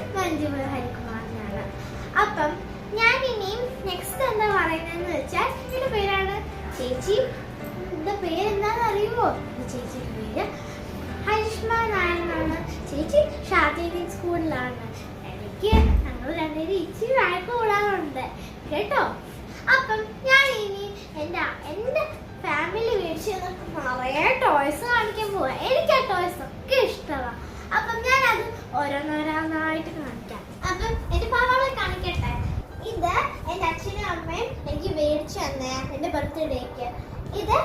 അമ്മയുടെ പേര് മഞ്ജു ഹരികുമാർ അപ്പം ഞാൻ ഇനിയും നെക്സ്റ്റ് എന്താ പറയുന്നതെന്ന് വെച്ചാൽ എന്റെ പേരാണ് ചേച്ചി. എന്റെ പേര് എന്താണെന്ന് അറിയുമോ? ഈ ചേച്ചിയുടെ പേര് ഹരിഷ്മ നായനാണ് ചേച്ചി ഷാർജയിൽ സ്കൂളിലാണ്. എനിക്ക് ഞങ്ങൾ രണ്ടുപേരും ഇച്ചിരി വഴക്ക് കൂടാറുണ്ട്. കേട്ടോ? അപ്പം ഞാൻ ഇനി എന്റെ എന്റെ ഫാമിലി മേടിച്ച് നിറയെ ടോയ്സ് കാണിക്കാൻ പോവാ. എനിക്ക് ആ ടോയ്സ് ഒക്കെ ഇഷ്ടമാണ് ഓരോന്നോരോന്നായിട്ട് കാണിക്കാം. അപ്പം എന്റെ പാവാളെ കാണിക്കട്ടെ? ഇത് എന്റെ അച്ഛനും അമ്മയും എനിക്ക് മേടിച്ചു തന്ന എന്റെ ബർത്ത്ഡേക്ക് ഇത്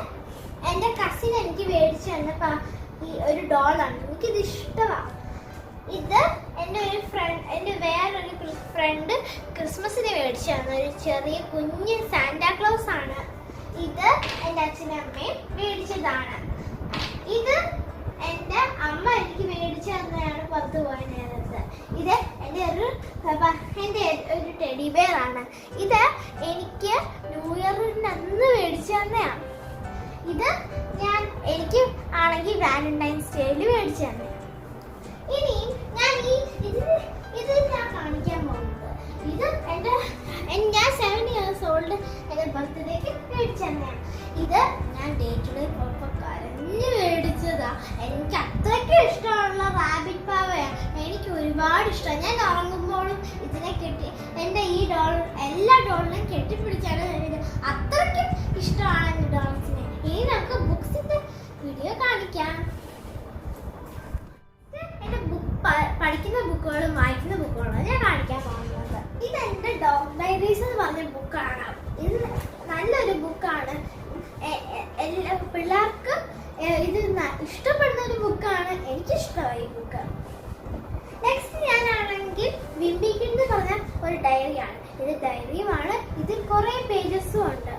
എന്റെ കസിൻ എനിക്ക് മേടിച്ചു തന്ന ഈ ഒരു ഡോളാണ് എനിക്കിത് ഇഷ്ടമാണ് ഇത് എന്റെ ഒരു ഫ്രണ്ട് എന്റെ വേറൊരു ഫ്രണ്ട് ക്രിസ്മസിന് മേടിച്ചു തന്ന ഒരു ചെറിയ കുഞ്ഞ് സാന്റാക്ലോസ് ആണ്. ഇത് എന്റെ അച്ഛനും അമ്മയും മേടിച്ചതാണ്. ഇത് എന്റെ അമ്മ എനിക്ക് മേടിച്ചു തന്നതാണ് പുറത്ത് പോയ നേരത്ത് ഇത് എന്റെ ഒരു എന്റെ ഒരു ടെഡി ബെയർ ആണ്. ഇത് എനിക്ക് ന്യൂ ഇയറിന് അന്ന് മേടിച്ചു തന്നെയാണ് ഇത് ഞാൻ എനിക്ക് ആണെങ്കിൽ വാലന്റൈൻസ് ഡേയിൽ മേടിച്ചു തന്നെ ഇനി ഞാൻ ഈ ഡയറിയുമാണ് ഇതിൽ കുറേ പേജസും ഉണ്ട്.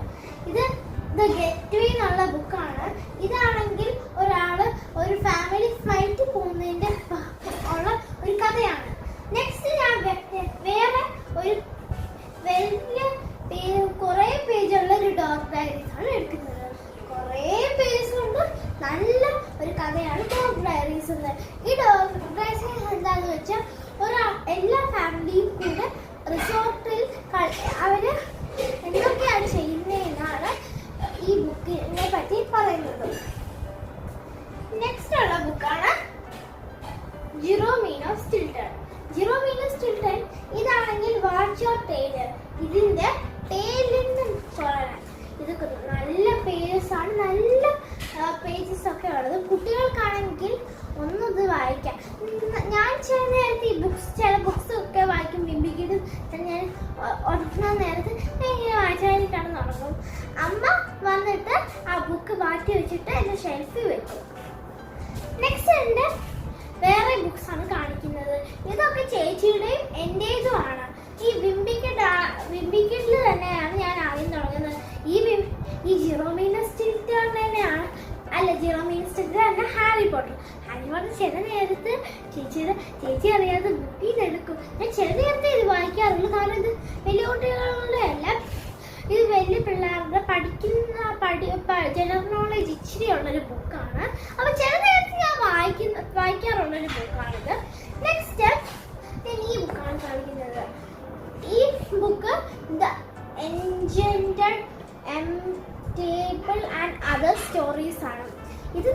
ഇത് ദ ഗെറ്റ് വേ എന്നുള്ള ബുക്കാണ് ഇതാണെങ്കിൽ ഒരാൾ ഒരു ഫാമിലി ഫ്ലൈറ്റ് പോകുന്നതിന്റെ വായിക്കാം. ഞാൻ ചില നേരത്തെ ഈ ബുക്സ് ചില ബുക്സ് ഒക്കെ വായിക്കും. ബിംബിക്കിടും ഞാൻ ഉറങ്ങുന്ന നേരത്ത് ഇങ്ങനെ വായിച്ചാലിട്ടാണ് തുടങ്ങും അമ്മ വന്നിട്ട് ആ ബുക്ക് മാറ്റി വെച്ചിട്ട് എന്റെ ഷെൽഫിൽ വെക്കും. നെക്സ്റ്റ് എന്റെ വേറെ ബുക്സ് ആണ് കാണിക്കുന്നത്. ഇതൊക്കെ ചേച്ചിയുടെയും എന്റേതുമാണ് ഈ വിംബിക്കഡ് വിംബിക്കഡിൽ തന്നെയാണ് ഞാൻ ആദ്യം തുടങ്ങുന്നത് ഈ വിം- ഈ ജിറോമീന സ്റ്റിൽറ്റർ തന്നെയാണ് അല്ല ജിറോമീന സ്റ്റിൽറ്റർ അല്ല ഹാരി പോട്ടർ ചില നേരത്ത് ചേച്ചിയുടെ ചേച്ചി അറിയാതെ ബുക്കിൽ നിന്ന് എടുക്കും ഞാൻ ചില നേരത്തെ ഇത് വായിക്കാറുള്ളൂ. കാരണം ഇത് വലിയ കുട്ടികളുടെ അല്ല ഇത് വലിയ പിള്ളേരുടെ പഠിക്കുന്ന പഠി ജനറൽ നോളേജ് ഇച്ചിരി ഉള്ളൊരു ബുക്കാണ് അപ്പൊ ചില നേരത്ത് ഞാൻ വായിക്കുന്ന വായിക്കാറുള്ളൊരു ബുക്കാണിത് നെക്സ്റ്റ് ഞാൻ ഈ ബുക്കാണ് കാണിക്കുന്നത്. ഈ book the എൻജൻഡ് M table and other stories ആണ്. ഇത്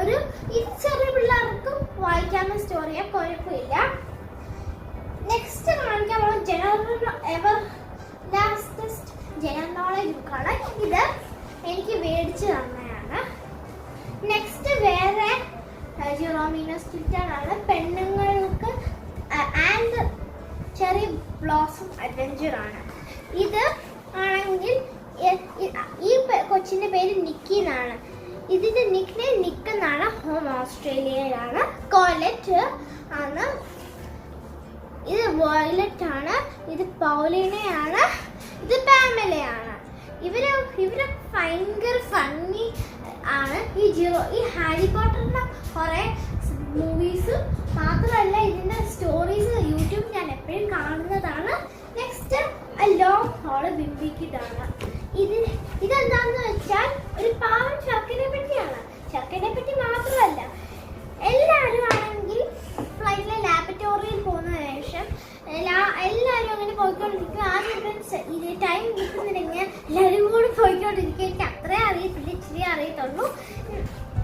ഒരു ഇത് ചെറിയ പിള്ളേർക്കും വായിക്കാവുന്ന സ്റ്റോറിയാ കുഴപ്പമില്ല. നെക്സ്റ്റ് കാണിക്കാൻ പോകുന്ന general ever latest general knowledge ബുക്കാണ് ഇത് എനിക്ക് മേടിച്ചു തന്നെയാണ് നെക്സ്റ്റ് വേറെ ജിറോമീനോ ട്വിറ്ററാണ് പെണ്ണുങ്ങൾക്ക് ആൻഡ് ചെറി ബ്ലോസം അഡ്വഞ്ചറാണ് ഇത് ആണെങ്കിൽ ഈ കൊച്ചിന്റെ പേര് നിക്കി എന്നാണ് ഇതിന്റെ നിക്നെ നിക്ക് എന്നാണ്. ഹോം ഓസ്ട്രേലിയയിലാണ് കോലറ്റ് ആണ്. ഇത് വയലറ്റ് ആണ്. ഇത് പൗലിനയാണ് ഇത് പാമലയാണ് ഇവർ ഇവർ ഭയങ്കര ഫണ്ണി ആണ്. ഈ ജിയോ ഈ ഹാരി പോട്ടറിന്റെ കുറെ മൂവീസും മാത്രമല്ല ഇതിന്റെ സ്റ്റോറീസ് യൂട്യൂബ് ഞാൻ എപ്പോഴും കാണുന്നതാണ്. നെക്സ്റ്റ് ലോങ് ഹോൾ ബിംബിക്കിട്ടാണ് ഇത് ഇതെന്താന്ന് വെച്ചാൽ ഒരു പാവം ചക്കനെ പറ്റിയാണ്. ചക്കനെ പറ്റി മാത്രമല്ല എല്ലാവരും ആണെങ്കിൽ ഫ്ലൈറ്റിലെ ലാബറട്ടറിയിൽ പോകുന്ന ശേഷം എല്ലാവരും അങ്ങനെ പോയിക്കൊണ്ടിരിക്കും. ആദ്യം ഇത് ടൈം കിട്ടുന്നില്ലെങ്കിൽ എല്ലാവരും കൂടി പോയിക്കൊണ്ടിരിക്കും. എനിക്ക് അത്രേ അറിയത്തില്ല ഇച്ചിരി അറിയത്തുള്ളൂ.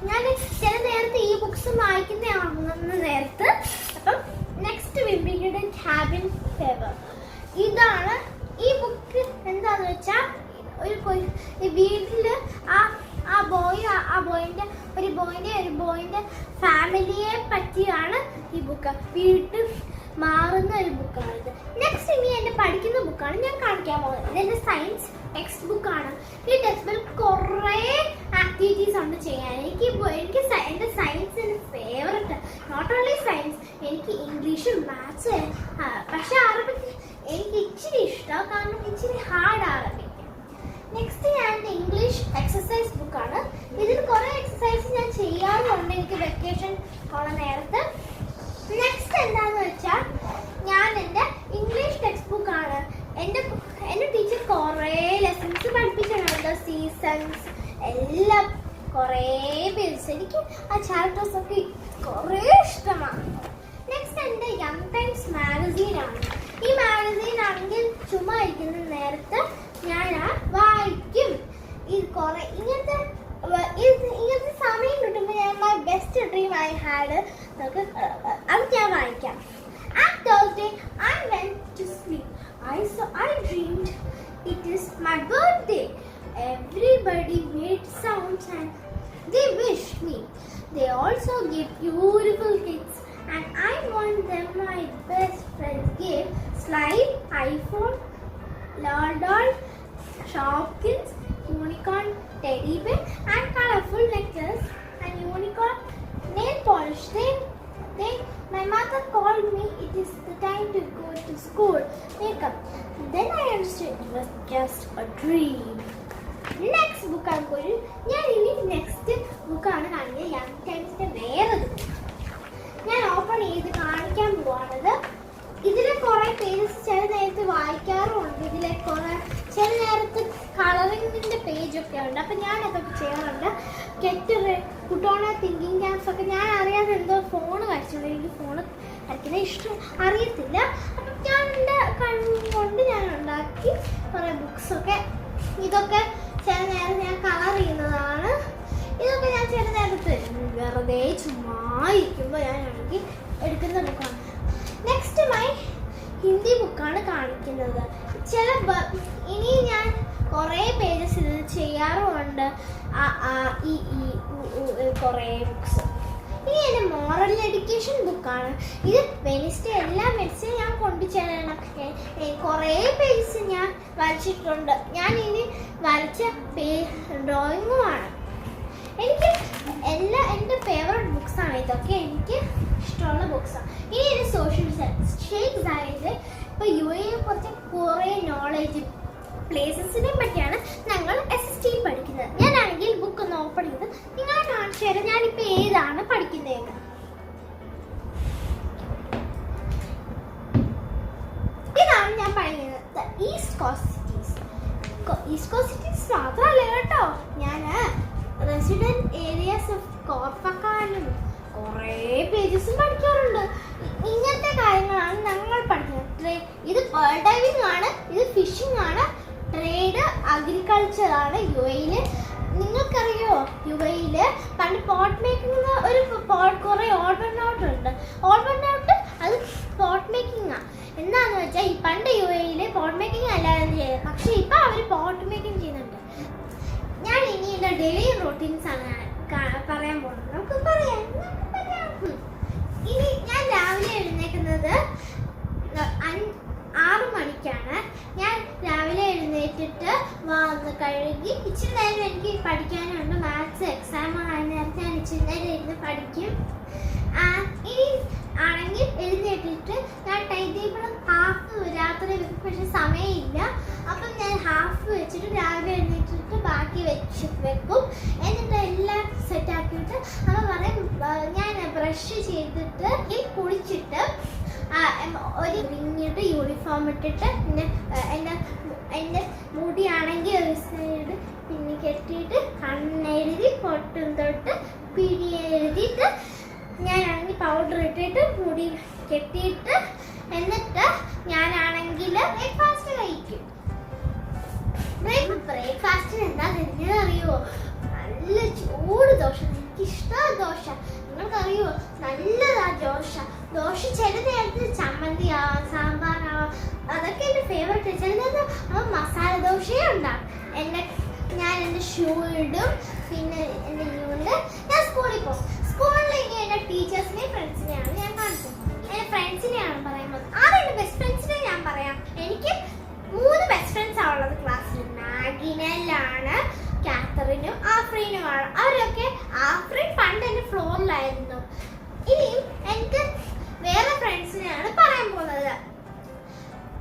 ഞാൻ ചില നേരത്തെ ഈ ബുക്സ് വായിക്കുന്ന നേരത്ത്. അപ്പം നെക്സ്റ്റ് വിംബിയുടെ ക്യാബിൻ ഫേവർ ഇതാണ് ഈ ബുക്ക് എന്താന്ന് വെച്ചാൽ ഒരു കൊ- ഈ വീട്ടിൽ ആ ആ ബോയ് ആ ബോയിന്റെ ഒരു ബോയിന്റെ ഒരു ബോയിന്റെ ഫാമിലിയെ പറ്റിയാണ് ഈ ബുക്ക് വീട്ടിൽ മാറുന്ന ഒരു ബുക്കാണിത് നെക്സ്റ്റ് ഇനി എന്റെ പഠിക്കുന്ന ബുക്കാണ് ഞാൻ കാണിക്കാൻ പോകുന്നത്. ഇതെന്റെ സയൻസ് ടെക്സ്റ്റ് ബുക്കാണ് ഈ ടെക്സ്റ്റ് ബുക്ക് കുറേ ആക്ടിവിറ്റീസ് ഉണ്ട് ചെയ്യാൻ. എനിക്ക് എനിക്ക് എന്റെ സയൻസിന് ഫേവററ്റ് നോട്ട് ഓൺലി സയൻസ് എനിക്ക് ഇംഗ്ലീഷും മാത്സ് പക്ഷേ അറബിക്ക് എനിക്ക് ഇച്ചിരി ഇഷ്ടമാണ് കാരണം ഇച്ചിരി ഹാർഡ് അറബിക്ക് നെക്സ്റ്റ് ഞാൻ ഇംഗ്ലീഷ് എക്സസൈസ് ബുക്കാണ് ഇതിൽ കുറേ എക്സസൈസ് ഞാൻ ചെയ്യാറുണ്ട് എനിക്ക് വെക്കേഷൻ ഉള്ള നേരത്ത്. നെക്സ്റ്റ് എന്താന്ന് വെച്ചാൽ ഞാൻ എന്റെ ഇംഗ്ലീഷ് ടെക്സ്റ്റ് ബുക്കാണ് എന്റെ എന്റെ ടീച്ചർ കുറേ ലെസൺസ് പഠിപ്പിച്ചിട്ടുണ്ട്. സീസൺസ് എല്ലാം കുറേ പേജ് എനിക്ക് ആ ചാപ്റ്റേഴ്സ് ഒക്കെ കുറേ ഇഷ്ടമാണ്. നെക്സ്റ്റ് എന്റെ യങ് ടൈംസ് മാഗസീനാണ് ഈ മാഗസീൻ ആണെങ്കിൽ ചുമ്മാ ഇരിക്കുന്ന നേരത്ത് ഞാൻ വായിക്കും. ഇത് കുറേ ഇങ്ങനത്തെ ഇങ്ങനത്തെ സമയം കിട്ടുമ്പോൾ ഞാൻ my best dream I had നമുക്ക് അത് ഞാൻ വായിക്കാം At Thursday, I went to sleep. I saw, I dreamed it is my birthday. Everybody made sounds and they wished me. They also gave beautiful gifts, and I want them. My best friends gave slide, iPhone, doll doll, Shopkins, unicorn teddy bear, and colorful necklace and unicorn nail polish. Then, then my mother called me. It is the time to go to school. makeup. Then I understood it was just a dream. Next ബുക്കാണ് പോയി ഞാൻ ഇനി next ബുക്കാണ് കാണിക്കുന്നത് young ടൈംസിന്റെ വേറൊരു. ഞാൻ open ചെയ്ത് കാണിക്കാൻ പോവാണത് ഇതിലെ കുറെ പേജസ് ചില നേരത്ത് വായിക്കാറുമുണ്ട്. ഇതിലെ കുറെ ചില നേരത്ത് പേജ് ഒക്കെ ഉണ്ട്. അപ്പൊ ഞാൻ അതൊക്കെ ചെയ്യാറുണ്ട് കെറ്റർ കുട്ടോണ തിങ്കിങ് ക്യാപ്സ് ഒക്കെ ഞാൻ അറിയാതെ എന്തോ ഫോൺ കഴിച്ചിട്ടുണ്ട് എനിക്ക് ഫോൺ വരയ്ക്കുന്ന ഇഷ്ടം അറിയത്തില്ല. അപ്പം ഞാൻ എന്റെ കണ്ണുകൊണ്ട് ഞാൻ ഉണ്ടാക്കി കുറേ ബുക്സ് ഒക്കെ. ഇതൊക്കെ ചില നേരം ഞാൻ കളർ ചെയ്യുന്നതാണ്. ഇതൊക്കെ ഞാൻ ചില നേരത്ത് വെറുതെ ചുമ്മാ ഇരിക്കുമ്പോൾ ഞാൻ എടുക്കുന്ന ബുക്കാണ് നെക്സ്റ്റ് മൈ ഹിന്ദി ബുക്കാണ് കാണിക്കുന്നത്. ചില ഇനി ഞാൻ കുറേ പേജസ് ഇത് ചെയ്യാറുമുണ്ട്. ഈ കുറേ ബുക്സ് ഇനി എന്റെ മോറൽ എഡ്യൂക്കേഷൻ ബുക്കാണ് ഇത് വെനിസ്ഡേ എല്ലാ വെനിസ്ഡേ ഞാൻ കൊണ്ടു ചെല്ലണം. കുറേ പേജസ് ഞാൻ വരച്ചിട്ടുണ്ട്. ഞാൻ ഇനി വരച്ച പേ ഡ്രോയിങ്ങുമാണ് എനിക്ക് എല്ലാ എന്റെ ഫേവറേറ്റ് ആണ് ഇതൊക്കെ. എനിക്ക് ഇഷ്ടമുള്ള ബുക്സാണ് ഇനി എന്റെ സോഷ്യൽ സയൻസ് ഷേക്ക് സയൻസ് ഇപ്പോൾ യു എയെ കുറിച്ച് കുറേ നോളേജ് പ്ലേസസിനെ പറ്റിയാണ് ഞങ്ങൾ എസ് എസ് ടി പഠിക്കുന്നത്. ഞാനാണെങ്കിൽ ബുക്ക് ഒന്ന് ഓപ്പൺ ചെയ്ത് നിങ്ങളെ കാണിച്ചു തരാം. ഞാനിപ്പോൾ ഏതാണ് പഠിക്കുന്നതെന്ന്. ഇതാണ് ഞാൻ പഠിക്കുന്നത് east coast cities east coast cities മാത്രമല്ല കേട്ടോ. ഞാൻ റെസിഡന്റ് ഏരിയാസ് ഓഫ് കോർപ്പക്കാനും കുറേ പേജസും പഠിക്കാറുണ്ട്. ഇങ്ങനത്തെ കാര്യങ്ങളാണ് ഞങ്ങൾ പഠിക്കുന്നത്. ട്രേ- ഇത് ഡൈവിംഗ് ആണ് ഇത് ഫിഷിംഗ് ആണ് ട്രേഡ് അഗ്രികൾച്ചർ ആണ് യു എയിൽ നിങ്ങൾക്കറിയോ? യു എയിൽ പണ്ട് പോട്ട് മേക്കിംഗ് ഒരു പോട്ട് കുറേ ഓൾബൺ ഔട്ട് ഉണ്ട്. ഓൾബൺ ഔട്ട് അത് പോട്ട് മേക്കിംഗ് ആണ് എന്താണെന്ന് വെച്ചാൽ ഈ പണ്ട് യു എയിൽ പോട്ട് മേക്കിംഗ് അല്ലാതെ പക്ഷേ ഇപ്പൊ അവർ പോട്ട് മേക്കിംഗ് ചെയ്യുന്നുണ്ട് ഞാൻ ഡെയിലി റൂട്ടീൻസ് ആണ് പറയാൻ പോകുന്നത്. നമുക്ക് പറയാം. ഇനി ഞാൻ രാവിലെ എഴുന്നേക്കുന്നത് ആറു മണിക്കാണ്. ഞാൻ രാവിലെ എഴുന്നേറ്റിട്ട് കഴുകി ഇച്ചിരി നേരം എനിക്ക് പഠിക്കാനുണ്ട്. മാത്സ് എക്സാം ആയ നേരത്തെ ഞാൻ ഇച്ചിരി നേരം ഇരുന്ന് പഠിക്കും. ഇനി ആണെങ്കിൽ എഴുന്നേറ്റിട്ട് ഞാൻ ടൈം ടേബിൾ ഹാഫ് രാത്രി വെക്കും. പക്ഷെ സമയമില്ല. അപ്പം ഞാൻ ഹാഫ് വെച്ചിട്ട് രാവിലെ എഴുന്നേറ്റിട്ട് ബാക്കി വെച്ച് വെക്കും. എന്നിട്ട് എല്ലാം സെറ്റ് ആക്കിയിട്ട് അവ പറയും ഞാൻ ബ്രഷ് ചെയ്തിട്ട് കുളിച്ചിട്ട് ഒരു റിങ്ങിട്ട് യൂണിഫോം ഇട്ടിട്ട് പിന്നെ എന്റെ എന്റെ മുടിയാണെങ്കിൽ ഒരു സൈഡ് പിന്നെ കെട്ടിയിട്ട് കണ്ണെഴുതി പൊട്ടും തൊട്ട് പിടി എഴുതിയിട്ട് ഞാനാണെങ്കിൽ പൗഡർ ഇട്ടിട്ട് മുടി കെട്ടിയിട്ട് എന്നിട്ട് ഞാനാണെങ്കിൽ ബ്രേക്ക്ഫാസ്റ്റ് കഴിക്കും. ബ്രേക്ക്ഫാസ്റ്റിന് എന്താ തരുന്നത് അറിയോ നല്ല ചൂട് ദോശ. എനിക്ക് ഇഷ്ടമാണ് ദോശ. നിങ്ങൾക്കറിയോ നല്ലതാ ദോശ. ദോശ ചില നേരത്ത് ചമ്മന്തിയാവാം സാമ്പാറാവാം അതൊക്കെ എന്റെ ഫേവറേറ്റ് ചില നേരത്ത് ആ മസാല ദോശയും ഉണ്ടാവും എന്റെ ഞാൻ എന്റെ ഷൂ ഇടും. പിന്നെ എന്റെ യൂണ്ട് ഞാൻ സ്കൂളിൽ പോകും. സ്കൂളിൽ ഇനി എന്റെ ടീച്ചേഴ്സിനെയും ഫ്രണ്ട്സിനെയാണ് ഞാൻ കാണിക്കുന്നത്. എന്റെ ഫ്രണ്ട്സിനെയാണ് പറയാൻ പോകുന്നത് ആദ്യം എന്റെ ബെസ്റ്റ് ഫ്രണ്ട്സിനെ ഞാൻ പറയാം. എനിക്ക് മൂന്ന് ബെസ്റ്റ് ഫ്രണ്ട്സ് ഉള്ളത് ക്ലാസ്സിൽ മാഗിനലാണ് കാത്തറിനും ആഫ്രീനുമാണ്. അവരൊക്കെ ആഫ്രീൻ പണ്ട് എന്റെ ഫ്ലോറിലായിരുന്നു ഇനിയും എനിക്ക് വേറെ ഫ്രണ്ട്സിനെയാണ് പറയാൻ പോകുന്നത്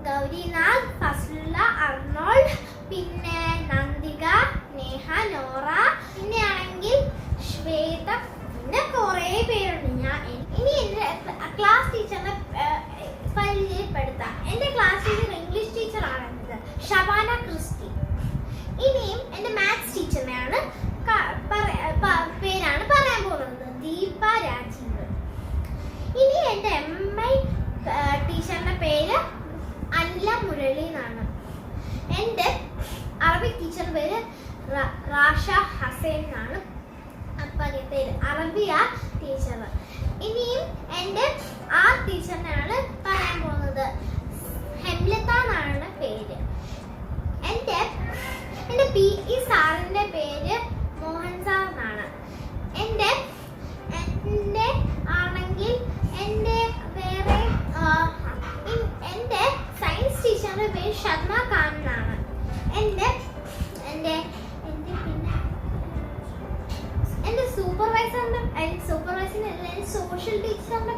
ഗൗരിനാഥ് ഫസ്ല അർണോൾഡ് പിന്നെ നന്ദിക നേഹ നോറ പിന്നെയാണെങ്കിൽ ശ്വേത പിന്നെ കുറേ പേരുണ്ട് ഞാൻ ഇനി എന്റെ ക്ലാസ് ടീച്ചറിനെ പരിചയപ്പെടുത്താം എന്റെ ക്ലാസ് ടീച്ചർ ഇംഗ്ലീഷ് ടീച്ചറാണെന്നത് ഷബാന ക്രിസ്റ്റി ഇനിയും എന്റെ മാത്സ് ടീച്ചറിനെയാണ് ക- പറ- പ- പേരാണ് പറയാൻ പോകുന്നത് ദീപ രാജീവ് ഇനി എന്റെ എം ഐ ടീച്ചറിന്റെ പേര് അനില മുരളി എന്നാണ് എന്റെ അറബിക് ടീച്ചർ പേര് റ- റാഷ ഹസൈൻ എന്നാണ് അപ്പം അറബിയ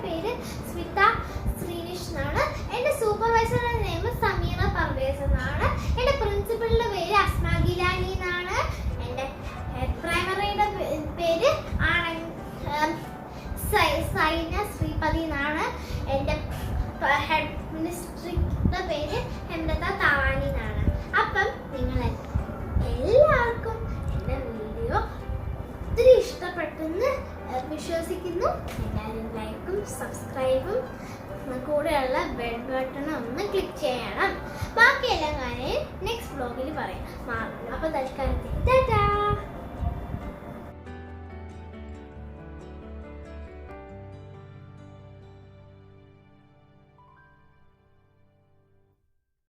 പേര് സ്മിത ശ്രീനിഷ് എന്നാണ്. എന്റെ സൂപ്പർവൈസറുടെ നെയിം സമീറ പർവേസ് എന്നാണ്. എന്റെ പ്രിൻസിപ്പളിന്റെ പേര് അസ്മ ഗിലാനി എന്നാണ്. എന്റെ പ്രൈമറിയുടെ പേര് ആണ് സൈന ശ്രീപതി എന്നാണ്. എന്റെ ഹെഡ് മിനിസ്ട്രിയുടെ പേര് ഹെംലത താവാനി എന്നാണ്. അപ്പം നിങ്ങൾ എല്ലാവർക്കും ഇഷ്ടപ്പെട്ടെന്ന് വിശ്വസിക്കുന്നു. എല്ലാവരും ലൈക്കും സബ്സ്ക്രൈബും കൂടെയുള്ള ബെൽ ബട്ടൺ ഒന്ന് ക്ലിക്ക് ചെയ്യണം. ബാക്കിയെല്ലാം എല്ലാ കാര്യം നെക്സ്റ്റ് ബ്ലോഗിൽ പറയാം. മാറുന്നു അപ്പോൾ തൽക്കാലത്തേക്ക് ടാറ്റാ!